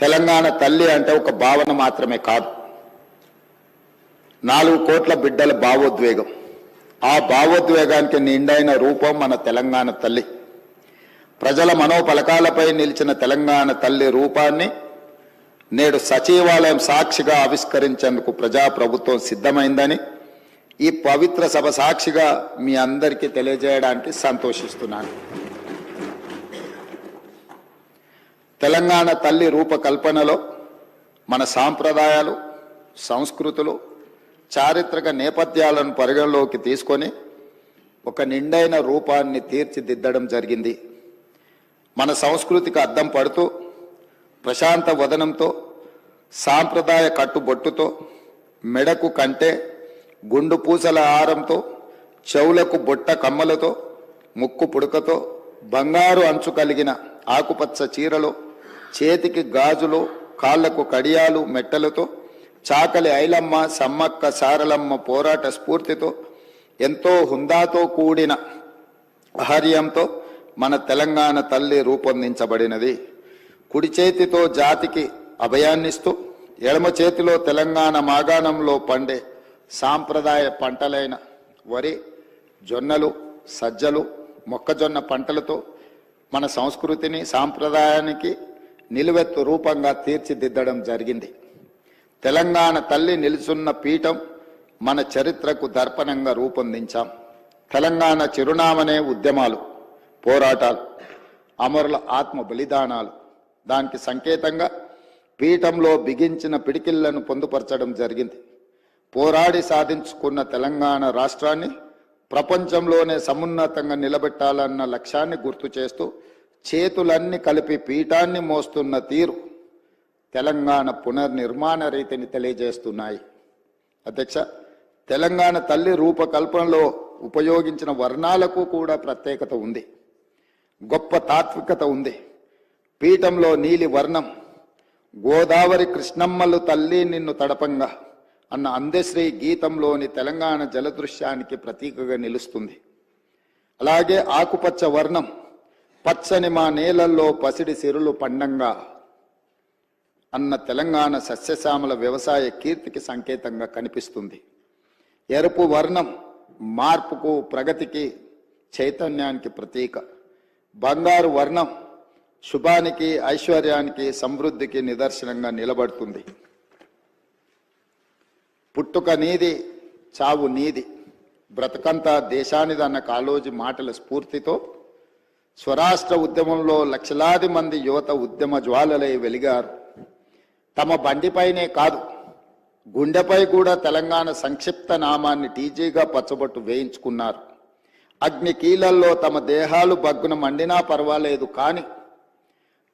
తెలంగాణ తల్లి అంటే ఒక భావన మాత్రమే కాదు. నాలుగు కోట్ల బిడ్డల భావోద్వేగం. ఆ భావోద్వేగానికి నిండైన రూపం మన తెలంగాణ తల్లి. ప్రజల మనోపలకాలపై నిలిచిన తెలంగాణ తల్లి రూపాన్ని నేడు సచివాలయం సాక్షిగా ఆవిష్కరించేందుకు ప్రజాప్రభుత్వం సిద్ధమైందని ఈ పవిత్ర సభ సాక్షిగా మీ అందరికీ తెలియజేయడానికి సంతోషిస్తున్నాను. తెలంగాణ తల్లి రూపకల్పనలో మన సాంప్రదాయాలు సంస్కృతులు చారిత్రక నేపథ్యాలను పరిగణలోకి తీసుకొని ఒక నిండైన రూపాన్ని తీర్చిదిద్దడం జరిగింది. మన సంస్కృతికి అద్దం పడుతూ ప్రశాంత వదనంతో సాంప్రదాయ కట్టుబొట్టుతో మెడకు కంటే గుండు పూసల ఆరంతో చెవులకు బొట్ట కమ్మలతో ముక్కు పుడకతో బంగారు అంచు కలిగిన ఆకుపచ్చ చీరలో చేతికి గాజులు కాళ్ళకు కడియాలు మెట్టలతో చాకలి ఐలమ్మ సమ్మక్క సారలమ్మ పోరాట స్ఫూర్తితో ఎంతో హుందాతో కూడిన ఆహార్యంతో మన తెలంగాణ తల్లి రూపొందించబడినది. కుడి చేతితో జాతికి అభయాన్నిస్తూ ఎడమ చేతిలో తెలంగాణ మాగాణంలో పండే సాంప్రదాయ పంటలైన వరి జొన్నలు సజ్జలు మొక్కజొన్న పంటలతో మన సంస్కృతిని సాంప్రదాయానికి నిలువెత్తు రూపంగా తీర్చిదిద్దడం జరిగింది. తెలంగాణ తల్లి నిలుచున్న పీఠం మన చరిత్రకు దర్పణంగా రూపొందించాం. తెలంగాణ చిరునామనే ఉద్యమాలు పోరాటాలు అమరుల ఆత్మ బలిదానాలు. దానికి సంకేతంగా పీఠంలో బిగించిన పిడికిళ్ళను పొందుపరచడం జరిగింది. పోరాడి సాధించుకున్న తెలంగాణ రాష్ట్రాన్ని ప్రపంచంలోనే సమున్నతంగా నిలబెట్టాలన్న లక్ష్యాన్ని గుర్తు చేస్తూ చేతులన్నీ కలిపి పీఠాన్ని మోస్తున్న తీరు తెలంగాణ పునర్నిర్మాణ రీతిని తెలియజేస్తున్నాయి. అధ్యక్ష తెలంగాణ తల్లి రూపకల్పనలో ఉపయోగించిన వర్ణాలకు కూడా ప్రత్యేకత ఉంది. గొప్ప తాత్వికత ఉంది. పీఠంలో నీలి వర్ణం గోదావరి కృష్ణమ్మలు తల్లి నిన్ను తడపంగా అన్న అందశ్రీ గీతంలోని తెలంగాణ జలదృశ్యానికి ప్రతీకగా నిలుస్తుంది. అలాగే ఆకుపచ్చ వర్ణం పచ్చని మా నేలల్లో పసిడి సిరులు పండంగా అన్న తెలంగాణ సస్యశ్యామల వ్యవసాయ కీర్తికి సంకేతంగా కనిపిస్తుంది. ఎరుపు వర్ణం మార్పుకు ప్రగతికి చైతన్యానికి ప్రతీక. బంగారు వర్ణం శుభానికి ఐశ్వర్యానికి సమృద్ధికి నిదర్శనంగా నిలబడుతుంది. పుట్టుక నీది చావు నీది. బ్రతకంతా దేశానిదన్న కాలోజీ మాటల స్ఫూర్తితో స్వరాష్ట్ర ఉద్యమంలో లక్షలాది మంది యువత ఉద్యమ జ్వాలలై వెలిగారు. తమ బండిపైనే కాదు గుండెపై కూడా తెలంగాణ సంక్షిప్త నామాన్ని టీజీగా పచ్చబొట్టు వేయించుకున్నారు. అగ్ని కీలల్లో తమ దేహాలు బగ్గున మండినా పర్వాలేదు కానీ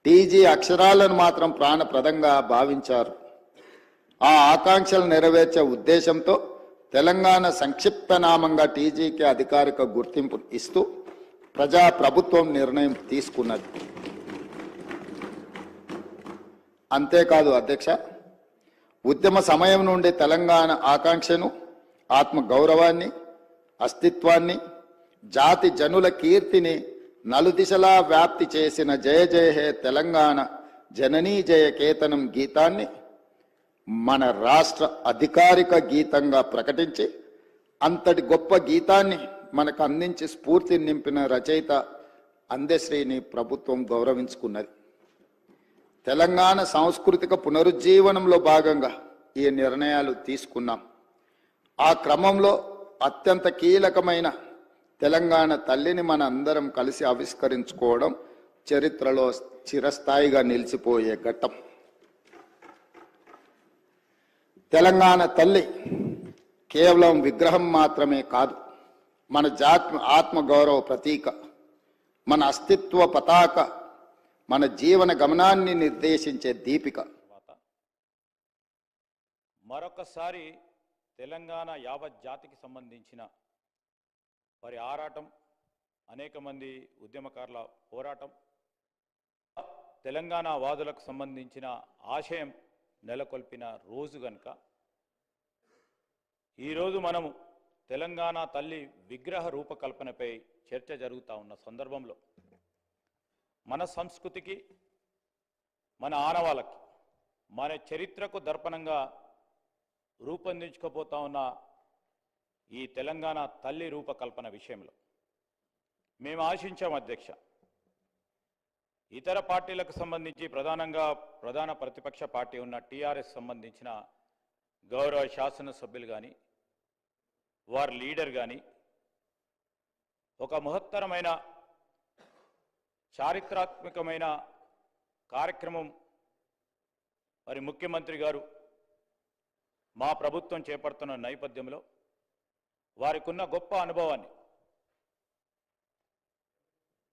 టీజీ అక్షరాలను మాత్రం ప్రాణప్రదంగా భావించారు. ఆ ఆకాంక్షలు నెరవేర్చే ఉద్దేశంతో తెలంగాణ సంక్షిప్త నామంగా టీజీకి అధికారిక గుర్తింపు ఇస్తూ ప్రజా ప్రభుత్వం నిర్ణయం తీసుకున్నది. అంతేకాదు అధ్యక్ష ఉద్యమ సమయం నుండి తెలంగాణ ఆకాంక్షను ఆత్మ గౌరవాన్ని అస్తిత్వాన్ని జాతి జనుల కీర్తిని నలుదిశలా వ్యాప్తి చేసిన జయ జయ హే తెలంగాణ జననీ జయ కేతనం గీతాన్ని మన రాష్ట్ర అధికారిక గీతంగా ప్రకటించి అంతటి గొప్ప గీతాన్ని మనకు అందించి స్ఫూర్తిని నింపిన రచయిత అందశ్రీని ప్రభుత్వం గౌరవించుకున్నది. తెలంగాణ సాంస్కృతిక పునరుజ్జీవనంలో భాగంగా ఈ నిర్ణయాలు తీసుకున్నాం. ఆ క్రమంలో అత్యంత కీలకమైన తెలంగాణ తల్లిని మన అందరం కలిసి ఆవిష్కరించుకోవడం చరిత్రలో చిరస్థాయిగా నిలిచిపోయే ఘట్టం. తెలంగాణ తల్లి కేవలం విగ్రహం మాత్రమే కాదు మన జాత్మ ఆత్మగౌరవ ప్రతీక మన అస్తిత్వ పతాక మన జీవన గమనాన్ని నిర్దేశించే దీపిక. మరొకసారి తెలంగాణ యావత్ జాతికి సంబంధించిన వారి ఆరాటం అనేక మంది ఉద్యమకారుల పోరాటం తెలంగాణ వాదులకు సంబంధించిన ఆశయం నెలకొల్పిన రోజు గనుక ఈరోజు మనము తెలంగాణ తల్లి విగ్రహ రూపకల్పనపై చర్చ జరుగుతూ ఉన్న సందర్భంలో మన సంస్కృతికి మన ఆనవాళ్ళకి మన చరిత్రకు దర్పణంగా రూపొందించుకోపోతా ఉన్న ఈ తెలంగాణ తల్లి రూపకల్పన విషయంలో మేము ఆశించాం అధ్యక్ష. ఇతర పార్టీలకు సంబంధించి ప్రధానంగా ప్రధాన ప్రతిపక్ష పార్టీ ఉన్న టీఆర్ఎస్ సంబంధించిన గౌరవ శాసనసభ్యులు కానీ వారి లీడర్ కానీ ఒక మహత్తరమైన చారిత్రాత్మకమైన కార్యక్రమం మరి ముఖ్యమంత్రి గారు మా ప్రభుత్వం చేపడుతున్న నేపథ్యంలో వారికి ఉన్న గొప్ప అనుభవాన్ని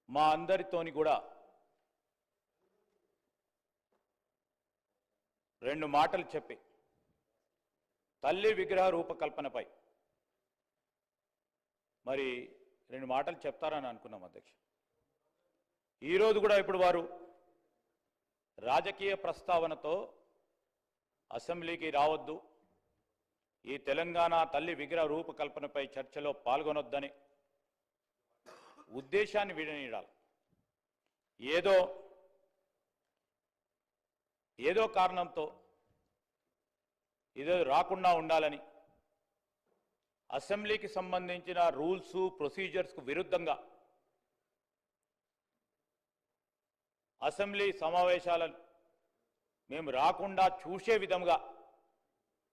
మా అందరితోని కూడా రెండు మాటలు చెప్పి తల్లి విగ్రహ రూపకల్పనపై మరి రెండు మాటలు చెప్తారని అనుకున్నాం అధ్యక్ష. ఈరోజు కూడా ఇప్పుడు వారు రాజకీయ ప్రస్తావనతో అసెంబ్లీకి రావద్దు ఈ తెలంగాణ తల్లి విగ్రహ రూపకల్పనపై చర్చలో పాల్గొనొద్దని ఉద్దేశాన్ని విడనీడాలి. ఏదో ఏదో కారణంతో ఇదో రాకుండా ఉండాలని అసెంబ్లీకి సంబంధించిన రూల్స్ ప్రొసీజర్స్కు విరుద్ధంగా అసెంబ్లీ సమావేశాలను మేము రాకుండా చూసే విధంగా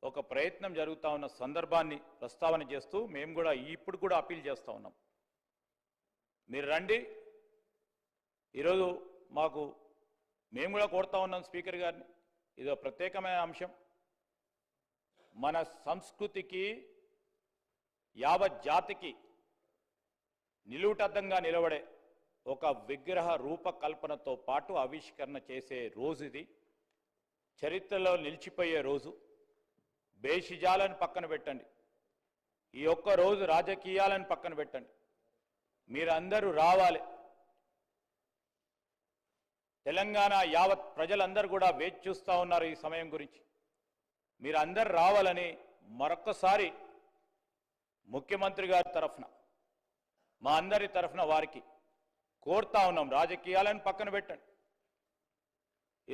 ఒక ప్రయత్నం జరుగుతూ ఉన్న సందర్భాన్ని ప్రస్తావన చేస్తూ మేము కూడా ఇప్పుడు కూడా అప్పీల్ చేస్తూ ఉన్నాం. మీరు రండి. ఈరోజు మాకు మేము కూడా కోరుతా ఉన్నాం స్పీకర్ గారిని. ఇది ఒక ప్రత్యేకమైన అంశం. మన సంస్కృతికి యావత్ జాతికి నిలువుటద్దంగా నిలబడే ఒక విగ్రహ రూపకల్పనతో పాటు ఆవిష్కరణ చేసే రోజు ఇది. చరిత్రలో నిలిచిపోయే రోజు. బేషిజాలను పక్కన పెట్టండి. ఈ ఒక్క రోజు రాజకీయాలను పక్కన పెట్టండి. మీరందరూ రావాలి. తెలంగాణ యావత్ ప్రజలందరూ కూడా వేచి చూస్తూ ఉన్నారు ఈ సమయం గురించి. మీరందరూ రావాలని మరొక్కసారి ముఖ్యమంత్రి గారి తరఫున మా అందరి తరఫున వారికి కోరుతా ఉన్నాం. రాజకీయాలను పక్కన పెట్టండి.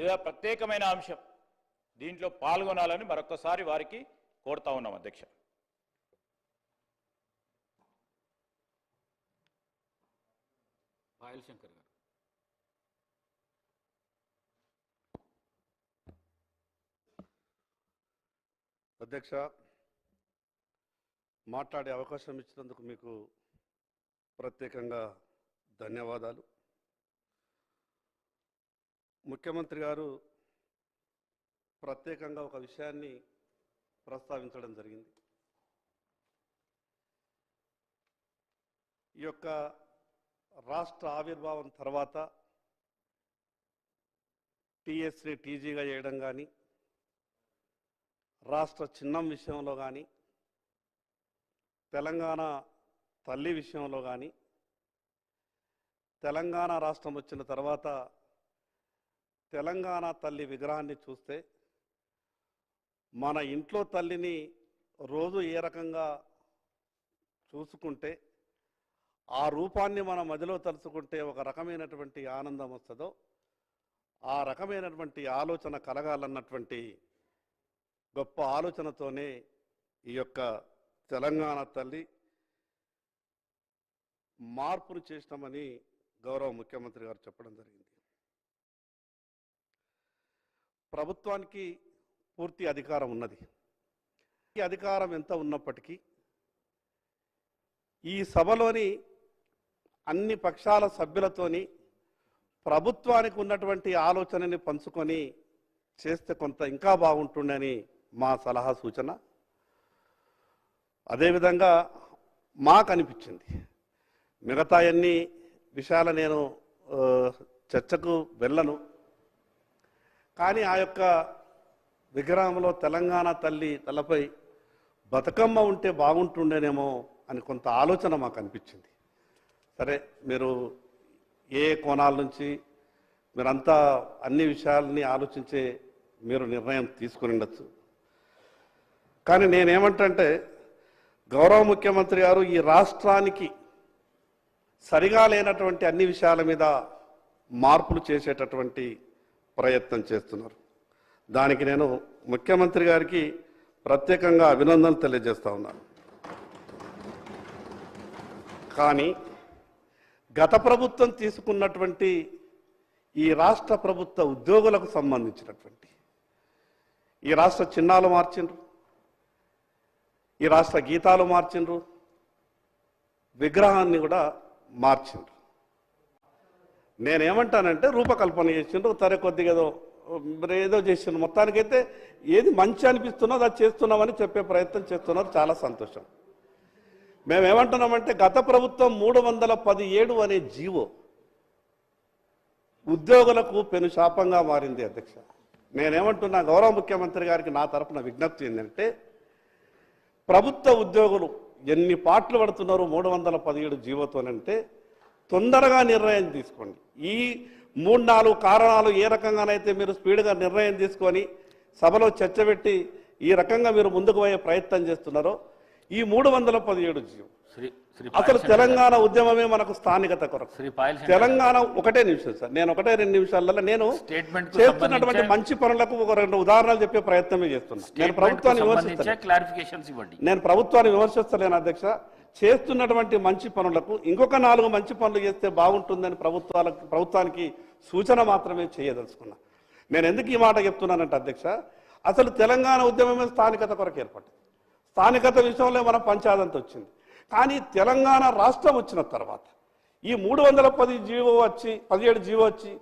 ఇదో ప్రత్యేకమైన అంశం. దీంట్లో పాల్గొనాలని మరొకసారి వారికి కోరుతా ఉన్నాం అధ్యక్ష. పాయల్ శంకర్ గారు. అధ్యక్ష మాట్లాడే అవకాశం ఇచ్చినందుకు మీకు ప్రత్యేకంగా ధన్యవాదాలు. ముఖ్యమంత్రి గారు ప్రత్యేకంగా ఒక విషయాన్ని ప్రస్తావించడం జరిగింది. ఈ యొక్క రాష్ట్ర ఆవిర్భావం తర్వాత టీఎస్సీ టీజీగా చేయడం కానీ రాష్ట్ర చిహ్నం విషయంలో కానీ తెలంగాణ తల్లి విషయంలో కానీ తెలంగాణ రాష్ట్రం వచ్చిన తర్వాత తెలంగాణ తల్లి విగ్రహాన్ని చూస్తే మన ఇంట్లో తల్లిని రోజు ఏ రకంగా చూసుకుంటే ఆ రూపాన్ని మన మదిలో తలుచుకుంటే ఒక రకమైనటువంటి ఆనందం వస్తుందో ఆ రకమైనటువంటి ఆలోచన కలగాలన్నటువంటి గొప్ప ఆలోచనతోనే ఈ యొక్క తెలంగాణ తల్లి మార్పును చేసినామని గౌరవ ముఖ్యమంత్రి గారు చెప్పడం జరిగింది. ప్రభుత్వానికి పూర్తి అధికారం ఉన్నది. ఈ అధికారం ఎంత ఉన్నప్పటికీ ఈ సభలోని అన్ని పక్షాల సభ్యులతోని ప్రభుత్వానికి ఉన్నటువంటి ఆలోచనని పంచుకొని చేస్తే కొంత ఇంకా బాగుంటుండని మా సలహా సూచన. అదేవిధంగా మాకు అనిపించింది మిగతా అన్ని విషయాల నేను చర్చకు వెళ్ళను. కానీ ఆ యొక్క విగ్రహంలో తెలంగాణ తల్లి తలపై బతుకమ్మ ఉంటే బాగుంటుండేనేమో అని కొంత ఆలోచన మాకు అనిపించింది సరే మీరు ఏ కోణాల నుంచి మీరంతా అన్ని విషయాలని ఆలోచించే మీరు నిర్ణయం తీసుకుని ఉండొచ్చు. కానీ నేనేమంటే గౌరవ ముఖ్యమంత్రి గారు ఈ రాష్ట్రానికి సరిగా లేనటువంటి అన్ని విషయాల మీద మార్పులు చేసేటటువంటి ప్రయత్నం చేస్తున్నారు. దానికి నేను ముఖ్యమంత్రి గారికి ప్రత్యేకంగా అభినందనలు తెలియజేస్తా ఉన్నాను. కానీ గత ప్రభుత్వం తీసుకున్నటువంటి ఈ రాష్ట్ర ప్రభుత్వ ఉద్యోగులకు సంబంధించినటువంటి ఈ రాష్ట్ర చిహ్నాలు మార్చిండ్రు. ఈ రాష్ట్ర గీతాలు మార్చిండ్రు విగ్రహాన్ని కూడా మార్చిండ్రు. నేనేమంటానంటే రూపకల్పన చేసిండ్రు తరే కొద్దిగా ఏదో మరి ఏదో చేసిండ్రు. మొత్తానికైతే ఏది మంచి అనిపిస్తున్నదో అది చేస్తున్నామని చెప్పే ప్రయత్నం చేస్తున్నారు చాలా సంతోషం. మేమేమంటున్నామంటే గత ప్రభుత్వం మూడు వందల పదిహేడు అనే జీవో ఉద్యోగులకు పెను శాపంగా మారింది అధ్యక్ష. నేనేమంటున్నా గౌరవ ముఖ్యమంత్రి గారికి నా తరపున విజ్ఞప్తి ఏంటంటే ప్రభుత్వ ఉద్యోగులు ఎన్ని పాటలు పడుతున్నారు మూడు వందల పదిహేడు జీవోతోనంటే తొందరగా నిర్ణయం తీసుకోండి. ఈ మూడు నాలుగు కారణాలు ఏ రకంగానైతే మీరు స్పీడ్గా నిర్ణయం తీసుకొని సభలో చర్చ పెట్టి ఈ రకంగా మీరు ముందుకు పోయే ప్రయత్నం చేస్తున్నారో ఈ మూడు వందల పదిహేడు జీవో. అసలు తెలంగాణ ఉద్యమమే మనకు స్థానికత కొరకు. తెలంగాణ ఒకటే నిమిషం సార్ నేను ఒకటే రెండు నిమిషాలలో నేను చేస్తున్నటువంటి మంచి పనులకు ఒక రెండు ఉదాహరణలు చెప్పే ప్రయత్నమే చేస్తున్నా. నేను ప్రభుత్వాన్ని విమర్శిస్తాను నేను ప్రభుత్వాన్ని విమర్శిస్తలేను అధ్యక్ష. చేస్తున్నటువంటి మంచి పనులకు ఇంకొక నాలుగు మంచి పనులు చేస్తే బాగుంటుందని ప్రభుత్వాలకు ప్రభుత్వానికి సూచన మాత్రమే చేయదలుచుకున్నా. నేను ఎందుకు ఈ మాట చెప్తున్నానంటే అధ్యక్ష అసలు తెలంగాణ ఉద్యమమే స్థానికత కొరకు ఏర్పడింది. స్థానికత విషయంలో మన పంచాయతంత వచ్చింది. కానీ తెలంగాణ రాష్ట్రం వచ్చిన తర్వాత ఈ మూడు వందల పది జీవో వచ్చి పదిహేడు జీవో వచ్చి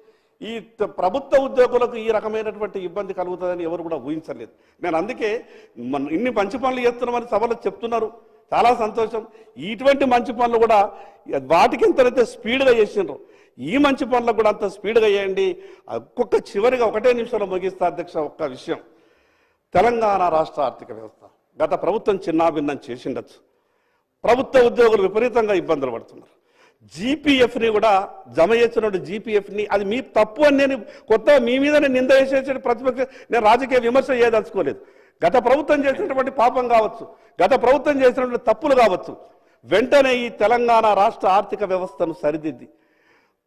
ఈ ప్రభుత్వ ఉద్యోగులకు ఈ రకమైనటువంటి ఇబ్బంది కలుగుతుందని ఎవరు కూడా ఊహించలేదు. నేను అందుకే మన ఇన్ని మంచి పనులు చేస్తున్నామని సభలో చెప్తున్నారు. చాలా సంతోషం. ఇటువంటి మంచి పనులు కూడా వాటికి ఎంతైతే స్పీడ్గా చేసిండ్రు ఈ మంచి పనులకు కూడా అంత స్పీడ్గా చేయండి. ఒక్కొక్క చివరిగా ఒకటే నిమిషంలో ముగిస్తా అధ్యక్ష ఒక్క విషయం. తెలంగాణ రాష్ట్ర ఆర్థిక వ్యవస్థ గత ప్రభుత్వం చిన్నాభిన్నం చేసిండొచ్చు. ప్రభుత్వ ఉద్యోగులు విపరీతంగా ఇబ్బందులు పడుతున్నారు. జీపీఎఫ్ని కూడా జమ చేస్తున్న జీపీఎఫ్ని అది మీ తప్పు అని నేను కొత్త మీ మీదనే నింద వేసేసి ప్రతిపక్ష నేను రాజకీయ విమర్శ చేయదలుచుకోలేదు. గత ప్రభుత్వం చేసినటువంటి పాపం కావచ్చు గత ప్రభుత్వం చేసినటువంటి తప్పులు కావచ్చు వెంటనే ఈ తెలంగాణ రాష్ట్ర ఆర్థిక వ్యవస్థను సరిదిద్ది.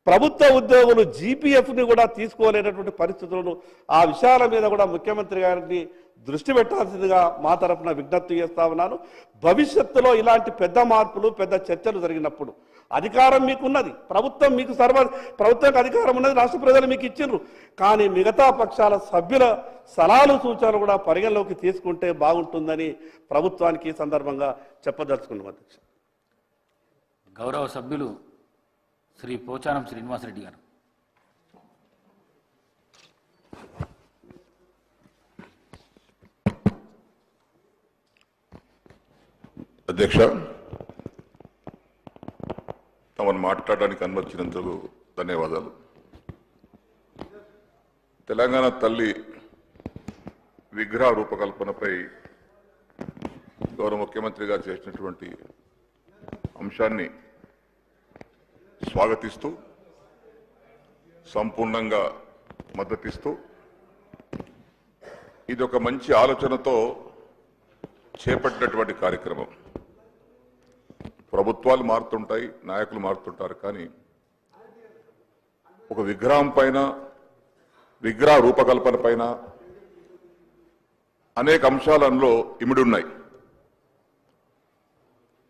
ప్రభుత్వ ఉద్యోగులు జీపీఎఫ్ని కూడా తీసుకోలేనటువంటి పరిస్థితులను ఆ విషయాల మీద కూడా ముఖ్యమంత్రి గారిని దృష్టి పెట్టాల్సిందిగా మా తరఫున విజ్ఞప్తి చేస్తా ఉన్నాను. భవిష్యత్తులో ఇలాంటి పెద్ద మార్పులు పెద్ద చర్చలు జరిగినప్పుడు అధికారం మీకున్నది. ప్రభుత్వం మీకు సర్వ ప్రభుత్వానికి అధికారం ఉన్నది రాష్ట్ర ప్రజలు మీకు ఇచ్చిండ్రు. కానీ మిగతా పక్షాల సభ్యుల సలహాలు సూచనలు కూడా పరిగణలోకి తీసుకుంటే బాగుంటుందని ప్రభుత్వానికి ఈ సందర్భంగా చెప్పదలుచుకున్నాం అధ్యక్ష. గౌరవ సభ్యులు శ్రీ పోచారం శ్రీనివాసరెడ్డి గారు. అధ్యక్ష తమను మాట్లాడడానికి అనుమతించినందుకు ధన్యవాదాలు. తెలంగాణ తల్లి విగ్రహ రూపకల్పనపై గౌరవ ముఖ్యమంత్రిగా చేసినటువంటి అంశాన్ని స్వాగతిస్తూ సంపూర్ణంగా మద్దతిస్తూ ఇది ఒక మంచి ఆలోచనతో చేపట్టినటువంటి కార్యక్రమం. ప్రభుత్వాలు మారుతుంటాయి నాయకులు మారుతుంటారు కానీ ఒక విగ్రహం పైన విగ్రహ రూపకల్పన పైన అనేక అంశాలు అందులో ఇమిడి ఉన్నాయి.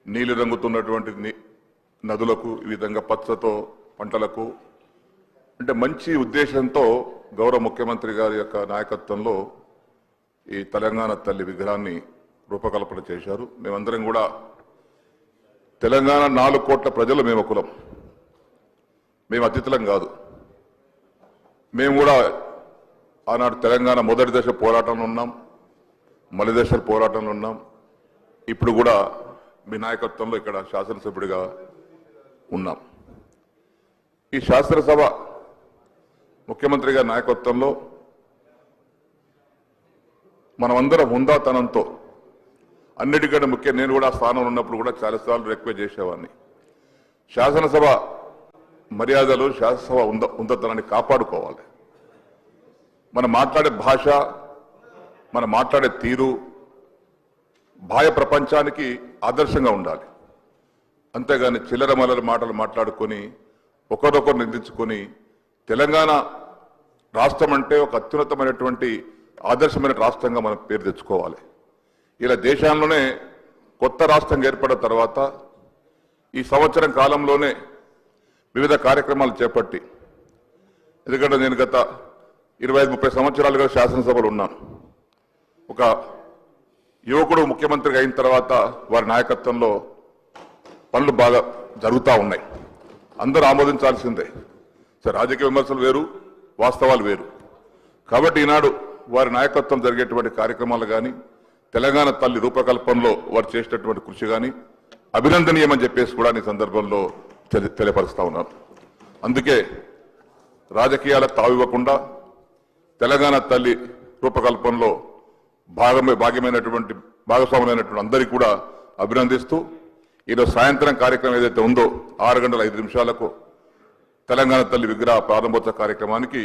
నీలి రంగుతున్నటువంటి నదులకు ఈ విధంగా పచ్చతో పంటలకు అంటే మంచి ఉద్దేశంతో గౌరవ ముఖ్యమంత్రి గారి యొక్క నాయకత్వంలో ఈ తెలంగాణ తల్లి విగ్రహాన్ని రూపకల్పన చేశారు. మేమందరం కూడా తెలంగాణ నాలుగు కోట్ల ప్రజలు మేము కులం. మేము అతిథులం కాదు. మేము కూడా ఆనాడు తెలంగాణ మొదటి దశ పోరాటంలో ఉన్నాం మలి దశ పోరాటంలో ఉన్నాం. ఇప్పుడు కూడా మీ నాయకత్వంలో ఇక్కడ శాసనసభ్యుడిగా ఉన్నాం. ఈ శాసనసభ ముఖ్యమంత్రి గారి నాయకత్వంలో మనమందరం హుందాతనంతో అన్నిటికంటే ముఖ్యం నేను కూడా స్థానంలో ఉన్నప్పుడు కూడా చాలాసార్లు రిక్వెస్ట్ చేసేవాడిని. శాసనసభ మర్యాదలు శాసనసభ ఉంద ఉందతనాన్ని కాపాడుకోవాలి. మనం మాట్లాడే భాష మనం మాట్లాడే తీరు బాహ్య ప్రపంచానికి ఆదర్శంగా ఉండాలి. అంతేగాని చిల్లర మల్లర మాటలు మాట్లాడుకొని ఒకరొకరు నిందించుకొని తెలంగాణ రాష్ట్రం అంటే ఒక అత్యున్నతమైనటువంటి ఆదర్శమైన రాష్ట్రంగా మనం పేరు తెచ్చుకోవాలి. ఇలా దేశంలోనే కొత్త రాష్ట్రం ఏర్పడిన తర్వాత ఈ సంవత్సరం కాలంలోనే వివిధ కార్యక్రమాలు చేపట్టి ఎందుకంటే నేను గత ఇరవై ఐదు ముప్పై సంవత్సరాలుగా శాసనసభలు ఉన్నాను. ఒక యువకుడు ముఖ్యమంత్రిగా అయిన తర్వాత వారి నాయకత్వంలో పనులు బాగా జరుగుతూ ఉన్నాయి. అందరూ ఆమోదించాల్సిందే. సరే రాజకీయ విమర్శలు వేరు వాస్తవాలు వేరు. కాబట్టి ఈనాడు వారి నాయకత్వం జరిగేటువంటి కార్యక్రమాలు కానీ తెలంగాణ తల్లి రూపకల్పనలో వారు చేసినటువంటి కృషి కానీ అభినందనీయమని చెప్పేసి కూడా ఈ సందర్భంలో తెలి- తెలియపరుస్తా ఉన్నాను. అందుకే రాజకీయాలకు తావివ్వకుండా తెలంగాణ తల్లి రూపకల్పనలో భాగమే భాగ్యమైనటువంటి భాగస్వాములైనటువంటి అందరికీ కూడా అభినందిస్తూ ఈరోజు సాయంత్రం కార్యక్రమం ఏదైతే ఉందో ఆరు గంటల ఐదు నిమిషాలకు తెలంగాణ తల్లి విగ్రహ ప్రారంభోత్సవ కార్యక్రమానికి